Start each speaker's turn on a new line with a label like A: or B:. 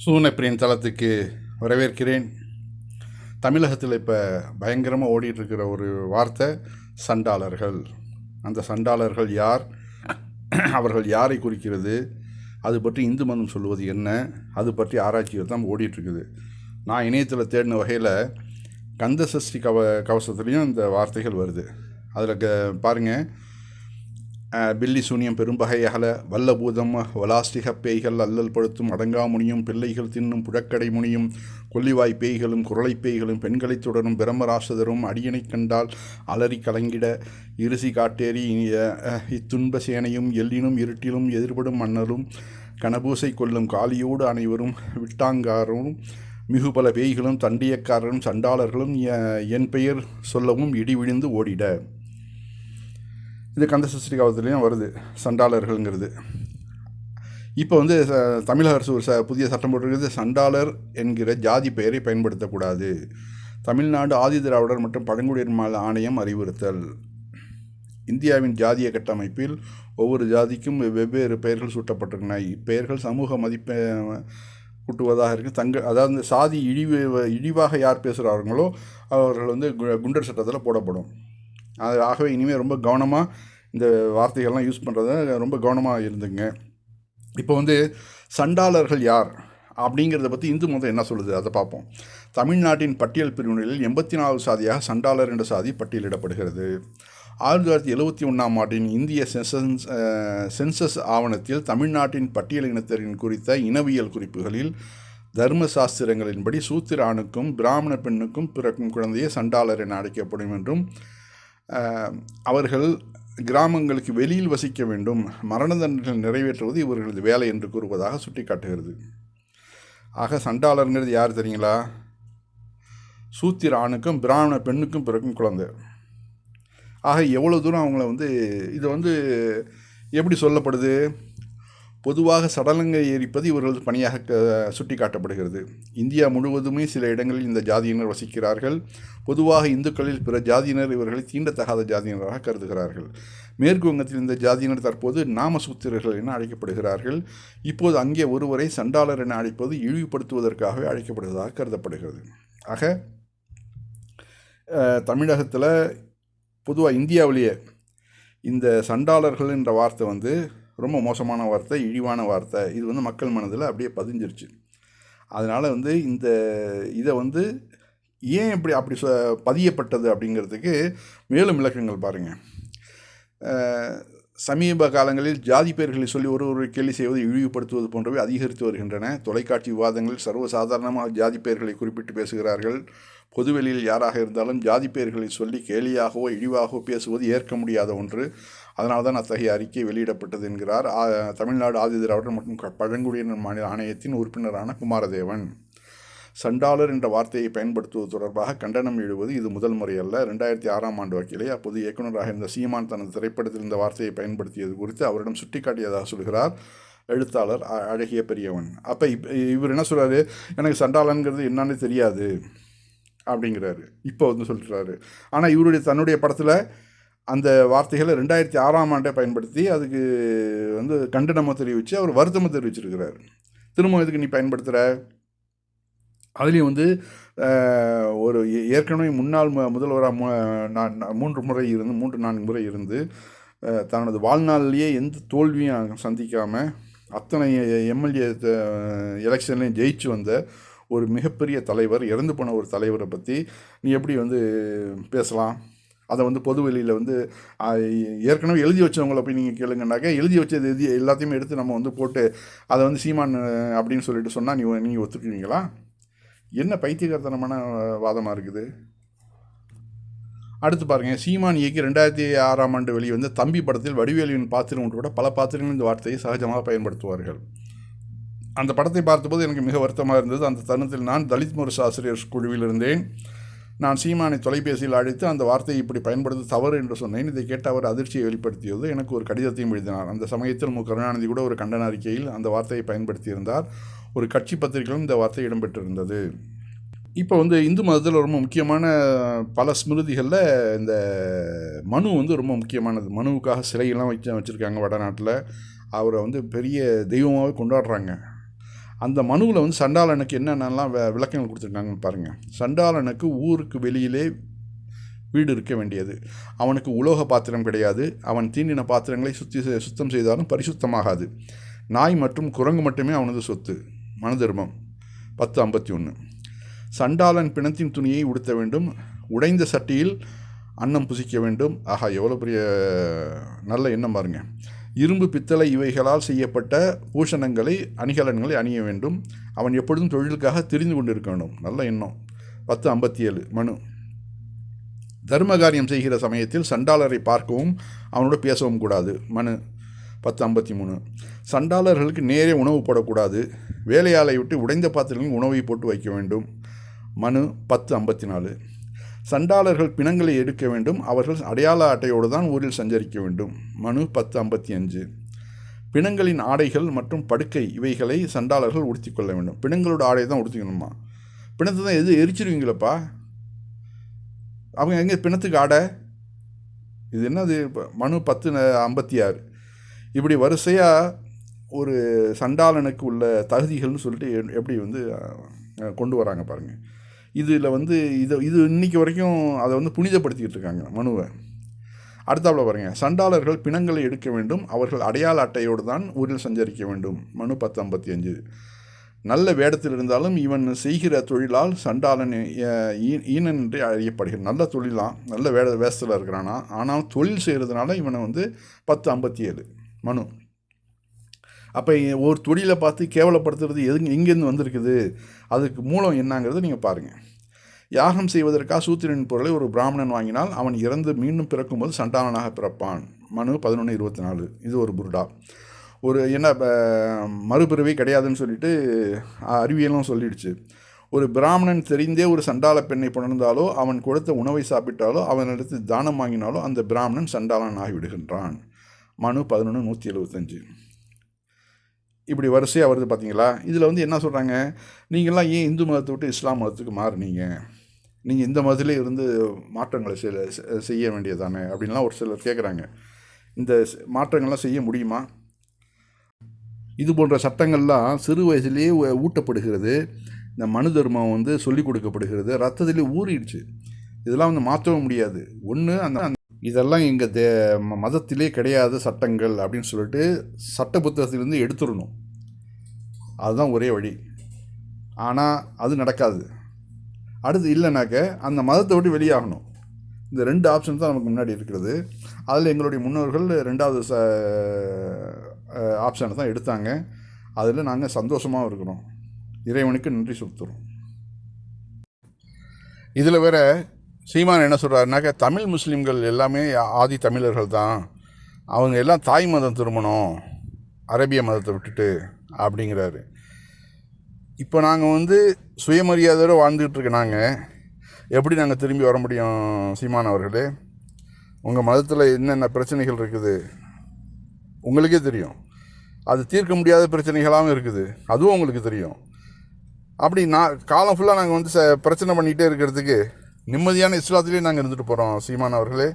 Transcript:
A: சூனப்பிரியன் தளத்துக்கு வரவேற்கிறேன். தமிழகத்தில் இப்போ பயங்கரமாக ஓடிட்டுருக்கிற ஒரு வார்த்தை சண்டாளர்கள். அந்த சண்டாளர்கள் யார்? அவர்கள் யாரை குறிக்கிறது? அது பற்றி இந்து மதம் சொல்வது என்ன? அது பற்றி ஆராய்ச்சிகள் தான் ஓடிட்டுருக்குது. நான் இணையத்தில் தேடின வகையில் கந்த சஷ்டி கவ கவசத்துலேயும் இந்த வார்த்தைகள் வருது. அதில் க பாருங்கள் பில்லி சூனியம் பெரும்பகை அகல வல்லபூதம் வலாஸ்டிக பேய்கள் அல்லல் படுத்தும் அடங்காமுனியும் பிள்ளைகள் தின்னும் புழக்கடை முனியும் கொல்லிவாய் பேய்களும் குரளை பேய்களும் பெண்களைத் தொடரும் பிரம்மராசதரும் அடியனைக் கண்டால் அலறி கலங்கிட இருசி காட்டேறி இத்துன்ப சேனையும் எல்லினும் இருட்டிலும் எதிர்படும் மன்னரும் கனபூசை கொல்லும் காளியோடு அனைவரும் விட்டாங்காரும் மிகுபல பேய்களும் தண்டியக்காரரும் சண்டாளர்களும் என் பெயர் சொல்லவும் இடி விழுந்து ஓடிட. இது கந்த சஷ்டி காலத்துலேயும் வருது சண்டாளர்கள்ங்கிறது. இப்போ வந்து ச- தமிழக அரசு ஒரு ச புதிய சட்டம் போட்டிருக்கிறது சண்டாளர் என்கிற ஜாதி பெயரை பயன்படுத்தக்கூடாது. தமிழ்நாடு ஆதி திராவிடர் மற்றும் பழங்குடியினர் மாநில ஆணையம் அறிவுறுத்தல். இந்தியாவின் ஜாதிய கட்டமைப்பில் ஒவ்வொரு ஜாதிக்கும் வெவ்வேறு பெயர்கள் சூட்டப்பட்டிருக்கின்றன. இப்பெயர்கள் சமூக மதிப்பை கூட்டுவதாக இருக்குது தங்க அதாவது இந்த சாதி இழிவு இழிவாக யார் பேசுகிறார்களோ அவர்கள் வந்து கு- குண்டர் சட்டத்தில் போடப்படும். அது ஆகவே இனிமேல் ரொம்ப கவனமாக இந்த வார்த்தைகள்லாம் யூஸ் பண்ணுறத ரொம்ப கவனமாக இருந்துங்க. இப்போ வந்து சண்டாளர்கள் யார்? அப்படிங்கிறத பற்றி இந்து மதம் என்ன சொல்லுது? அதை பார்ப்போம் தமிழ்நாட்டின் பட்டியல் பிரிவினரில் எண்பத்தி நாலு சாதியாக சண்டாளர் என்ற சாதி பட்டியலிடப்படுகிறது. ஆயிரத்தி தொள்ளாயிரத்தி எழுபத்தி ஒன்றாம் ஆண்டின் இந்திய சென்சஸ் சென்சஸ் ஆவணத்தில் தமிழ்நாட்டின் பட்டியல் இனத்தரின் குறித்த இனவியல் குறிப்புகளில் தர்ம சாஸ்திரங்களின்படி சூத்திர ஆணுக்கும் பிராமண பெண்ணுக்கும் பிறக்கும் குழந்தையே சண்டாளர் என அழைக்கப்படும் என்றும் அவர்கள் கிராமங்களுக்கு வெளியில் வசிக்க வேண்டும் மரண தண்டனை நிறைவேற்றுவது இவர்களது வேலை என்று கூறுவதாக சுட்டிக்காட்டுகிறது. ஆக சண்டாளருங்கிறது யார் தெரியுங்களா? சூத்திர ஆணுக்கும் பிராமண பெண்ணுக்கும் பிறக்கும் குழந்தை. ஆக எவ்வளோ தூரம் அவங்கள வந்து இது வந்து எப்படி சொல்லப்படுது? பொதுவாக சடலங்கை எரிப்பது இவர்களது பணியாக க- சுட்டிக்காட்டப்படுகிறது. இந்தியா முழுவதுமே சில இடங்களில் இந்த ஜாதியினர் வசிக்கிறார்கள். பொதுவாக இந்துக்களில் பிற ஜாதியினர் இவர்களை தீண்டத்தகாத ஜாதியினராக கருதுகிறார்கள். மேற்கு வங்கத்தில் இந்த ஜாதியினர் தற்போது நாமசூத்திரர்கள் என அழைக்கப்படுகிறார்கள். இப்போது அங்கே ஒருவரை சண்டாளர் என அழைப்பது இழிவுபடுத்துவதற்காகவே அழைக்கப்படுவதாக கருதப்படுகிறது. ஆக தமிழகத்தில் பொதுவாக இந்தியாவிலேயே இந்த சண்டாளர்கள் என்ற வார்த்தை வந்து ரொம்ப மோசமான வார்த்தை இழிவான வார்த்தை. இது வந்து மக்கள் மனதில் அப்படியே பதிஞ்சிருச்சு. அதனால் வந்து இந்த இதை வந்து ஏன் இப்படி அப்படி சொ பதியப்பட்டது அப்படிங்கிறதுக்கு மேலும் விளக்கங்கள் பாருங்கள் சமீப காலங்களில் ஜாதி பெயர்களை சொல்லி ஒரு ஒரு கேலி செய்வது இழிவுபடுத்துவது போன்றவை அதிகரித்து வருகின்றன. தொலைக்காட்சி விவாதங்களில் சர்வசாதாரணமாக ஜாதி பெயர்களை குறிப்பிட்டு பேசுகிறார்கள். பொதுவெளியில் யாராக இருந்தாலும் ஜாதி பெயர்களை சொல்லி கேலியாகவோ இழிவாகவோ பேசுவது ஏற்க முடியாத ஒன்று. அதனால் தான் அத்தகைய அறிக்கை வெளியிடப்பட்டது என்கிறார். தமிழ்நாடு ஆதி திராவிடர் மற்றும் க- பழங்குடியினர் மாநில ஆணையத்தின் உறுப்பினரான குமாரதேவன். சண்டாளர் என்ற வார்த்தையை பயன்படுத்துவது தொடர்பாக கண்டனம் எழுவது இது முதல் முறையல்ல ரெண்டாயிரத்தி ஆறாம் ஆண்டு வக்கீலே அப்போது இயக்குநராக இருந்த சீமான் தனது திரைப்படத்தில் இந்த வார்த்தையை பயன்படுத்தியது குறித்து அவரிடம் சுட்டிக்காட்டியதாக சொல்கிறார். எழுத்தாளர் அ- அழகிய பெரியவன். அப்போ இப் இவர் என்ன சொல்கிறாரு எனக்கு சண்டாளன்கிறது என்னன்னு தெரியாது. அப்படிங்கிறாரு. இப்போ வந்து சொல்கிறாரு ஆனால் இவருடைய தன்னுடைய படத்தில் அந்த வார்த்தைகளை ரெண்டாயிரத்தி ஆறாம் ஆண்டை பயன்படுத்தி அதுக்கு வந்து கண்டனமாக தெரிவித்து அவர் வருத்தமாக தெரிவிச்சிருக்கிறார். திரும்ப இதுக்கு நீ பயன்படுத்துகிற அதுலேயும் வந்து ஒரு ஏ- ஏற்கனவே முன்னாள் மு- முதல்வராக மு- மூன்று முறை இருந்து மூன்று நான்கு முறை இருந்து தனது வாழ்நாளிலேயே எந்த தோல்வியும் சந்திக்காமல் அத்தனை எம்எல்ஏ எலெக்ஷன்லேயும் ஜெயிச்சு வந்த ஒரு மிகப்பெரிய தலைவர் இறந்து போன ஒரு தலைவரை பற்றி நீ எப்படி வந்து பேசலாம்? அதை வந்து பொது வெளியில் வந்து ஏற்கனவே எழுதி வச்சவங்கள போய் நீங்கள் கேளுங்கன்னாக்க எழுதி வச்சது எது எல்லாத்தையுமே எடுத்து நம்ம வந்து போட்டு அதை வந்து சீமான் அப்படின்னு சொல்லிட்டு சொன்னால் நீ நீங்கள் ஒத்துக்குவீங்களா? என்ன பைத்தியகாரத்தனமான வாதமாக இருக்குது? அடுத்து பாருங்கள் சீமான் இயக்கி ரெண்டாயிரத்தி ஆறாம் ஆண்டு வெளியே வந்து தம்பி படத்தில் வடிவேலுவின் பாத்திரம் உட்பட பல பாத்திரங்கள் இந்த வார்த்தையை சகஜமாக பயன்படுத்துவார்கள். அந்த படத்தை பார்த்தபோது எனக்கு மிக வருத்தமாக இருந்தது. அந்த தருணத்தில் நான் தலித் முரசு ஆசிரியர் குழுவில் இருந்தேன். நான் சீமானை தொலைபேசியில் அழைத்து அந்த வார்த்தையை இப்படி பயன்படுத்த தவறு என்று சொன்னேன். இதை கேட்ட அவர் அதிர்ச்சியை வெளிப்படுத்தியது. எனக்கு ஒரு கடிதத்தையும் எழுதினார். அந்த சமயத்தில் மு. கருணாநிதி கூட ஒரு கண்டன அறிக்கையில் அந்த வார்த்தையை பயன்படுத்தியிருந்தார். ஒரு கட்சி பத்திரிகையிலும் இந்த வார்த்தை இடம்பெற்றிருந்தது. இப்போ வந்து இந்து மதத்தில் ரொம்ப முக்கியமான பல ஸ்மிருதிகளில் இந்த மனு வந்து ரொம்ப முக்கியமானது. மனுவுக்காக சிலையெல்லாம் வச்சு வச்சுருக்காங்க வடநாட்டில். அவரை வந்து பெரிய தெய்வமாகவே கொண்டாடுறாங்க. அந்த மனுவில் வந்து சண்டாளனுக்கு என்னென்னலாம் வ விளக்கங்கள் கொடுத்துருக்காங்கன்னு பாருங்கள் சண்டாளனுக்கு ஊருக்கு வெளியிலே வீடு இருக்க வேண்டியது. அவனுக்கு உலோக பாத்திரம் கிடையாது. அவன் தீண்டின பாத்திரங்களை சுத்தி சுத்தம் செய்தாலும் பரிசுத்தமாகாது. நாய் மற்றும் குரங்கு மட்டுமே அவனது சொத்து. மனதர்மம். பத்து ஐம்பத்தி ஒன்று சண்டாளன் பிணத்தின் துணியை உடுத்த வேண்டும். உடைந்த சட்டியில் அன்னம் புசிக்க வேண்டும். ஆஹா எவ்வளோ பெரிய நல்ல எண்ணம் பாருங்கள் இரும்பு பித்தளை இவைகளால் செய்யப்பட்ட பூஷணங்களை அணிகலன்களை அணிய வேண்டும். அவன் எப்பொழுதும் தொழிலுக்காக தெரிந்து கொண்டிருக்க வேண்டும் நல்ல எண்ணம். பத்து ஐம்பத்தி ஏழு மனு. தர்ம காரியம் செய்கிற சமயத்தில் சண்டாளரை பார்க்கவும் அவனோட பேசவும் கூடாது. மனு. பத்து ஐம்பத்தி மூணு சண்டாளர்களுக்கு நேரே உணவு போடக்கூடாது. வேலையாளை விட்டு உடைந்த பாத்திரங்களில் உணவை போட்டு வைக்க வேண்டும். மனு. பத்து ஐம்பத்தி நாலு சண்டாளர்கள் பிணங்களை எடுக்க வேண்டும். அவர்கள் அடையாள அட்டையோடு தான் ஊரில் சஞ்சரிக்க வேண்டும். மனு பத்து ஐம்பத்தி அஞ்சு. பிணங்களின் ஆடைகள் மற்றும் படுக்கை இவைகளை சண்டாளர்கள் உடுத்திக்கொள்ள வேண்டும். பிணங்களோட ஆடை தான் உடுத்திக்கணுமா பிணத்தை தான் எது எரிச்சிருவீங்களப்பா? அவங்க எங்கே பிணத்துக்கு ஆடை? இது என்னது? மனு பத்து ந- ஐம்பத்தி ஆறு. இப்படி வரிசையாக ஒரு சண்டாளனுக்கு உள்ள தகுதிகள்னு சொல்லிட்டு எ- எப்படி வந்து கொண்டு வராங்க பாருங்கள் இதில் வந்து இதை இது இன்றைக்கி வரைக்கும் அதை வந்து புனிதப்படுத்திக்கிட்டு இருக்காங்க மனுவை. அடுத்தாப்புல பாருங்க. சண்டாளர்கள் பிணங்களை எடுக்க வேண்டும். அவர்கள் அடையாள அட்டையோடு தான் ஊரில் சஞ்சரிக்க வேண்டும். மனு பத்து ஐம்பத்தி அஞ்சு. நல்ல வேடத்தில் இருந்தாலும் இவன் செய்கிற தொழிலால் சண்டாளன் ஈ- ஈனன் என்று அறியப்படுகிறான் நல்ல தொழிலாம் நல்ல வேட வேஷத்தில் இருக்கிறானா? ஆனால் தொழில் செய்கிறதுனால இவனை வந்து பத்து ஐம்பத்தி ஏழு. மனு. அப்போ ஒரு தொழிலை பார்த்து கேவலப்படுத்துறது எது எங்கேருந்து வந்திருக்குது? அதுக்கு மூலம் என்னங்கிறத நீங்கள் பாருங்கள் யாகம் செய்வதற்காக சூத்திரன் பொருளை ஒரு பிராமணன் வாங்கினால் அவன் இறந்து மீண்டும் பிறக்கும்போது சண்டாளனாக பிறப்பான். மனு பதினொன்று இருபத்தி நாலு இது ஒரு புருடா. ஒரு என்ன ப- மறுபிறவி கிடையாதுன்னு சொல்லிட்டு அறிவியலும் சொல்லிடுச்சு. ஒரு பிராமணன் தெரிந்தே ஒரு சண்டாள பெண்ணை புணர்ந்தாலோ அவன் கொடுத்த உணவை சாப்பிட்டாலோ அவனிடத்து தானம் வாங்கினாலோ அந்த பிராமணன் சண்டாளன் ஆகிவிடுகின்றான் மனு பதினொன்று நூற்றி எழுபத்தஞ்சு இப்படி வரிசையாக வருது பார்த்தீங்களா இதில் வந்து என்ன சொல்கிறாங்க நீங்கள்லாம் ஏன் இந்து மதத்தை விட்டு இஸ்லாம் மதத்துக்கு மாறுனீங்க? நீங்கள் இந்த மதத்திலே இருந்து மாற்றங்களை செ- செய்ய வேண்டியதானே அப்படின்லாம் ஒரு சிலர் கேட்குறாங்க இந்த மாற்றங்கள்லாம் செய்ய முடியுமா? இது போன்ற சட்டங்கள்லாம் சிறு வயசுலேயே ஊட்டப்படுகிறது. இந்த மனு தர்மம் வந்து சொல்லிக் கொடுக்கப்படுகிறது. ரத்தத்திலே ஊறிடுச்சு. இதெல்லாம் வந்து மாற்றவும் முடியாது. ஒன்று அந்த- இதெல்லாம் எங்கள் தே ம- மதத்திலே கிடையாத சட்டங்கள் அப்படின்னு சொல்லிட்டு சட்ட புத்தகத்திலிருந்து எடுத்துடணும். அதுதான் ஒரே வழி. ஆனால் அது நடக்காது. அடுத்து இல்லைனாக்க அந்த மதத்தை விட்டு வெளியாகணும். இந்த ரெண்டு ஆப்ஷன் தான் நமக்கு முன்னாடி இருக்கிறது. அதில் எங்களுடைய முன்னோர்கள் ரெண்டாவது ச ஆப்ஷனை தான் எடுத்தாங்க. அதில் நாங்கள் சந்தோஷமாக இருக்கிறோம். இறைவனுக்கு நன்றி செலுத்துகிறோம் இதில் வேற சீமான் என்ன சொல்கிறாருனாக்க தமிழ் முஸ்லீம்கள் எல்லாமே ஆதி தமிழர்கள் தான். அவங்க எல்லாம் தாய் மதம் திரும்பணும் அரேபிய மதத்தை விட்டுட்டு அப்படிங்கிறாரு. இப்போ நாங்கள் வந்து சுயமரியாதையோடு வாழ்ந்துகிட்ருக்க நாங்கள் எப்படி நாங்கள் திரும்பி வர முடியும் சீமான் அவர்களே? உங்கள் மதத்தில் என்னென்ன பிரச்சனைகள் இருக்குது? உங்களுக்கே தெரியும். அது தீர்க்க முடியாத பிரச்சனைகளாகவும் இருக்குது. அதுவும் உங்களுக்கு தெரியும். அப்படி நான் காலம் ஃபுல்லாக நாங்கள் வந்து ச பிரச்சனை பண்ணிகிட்டே இருக்கிறதுக்கு நிம்மதியான இஸ்லாத்திலே நாங்கள் இருந்துட்டு போகிறோம் சீமான் அவர்களே.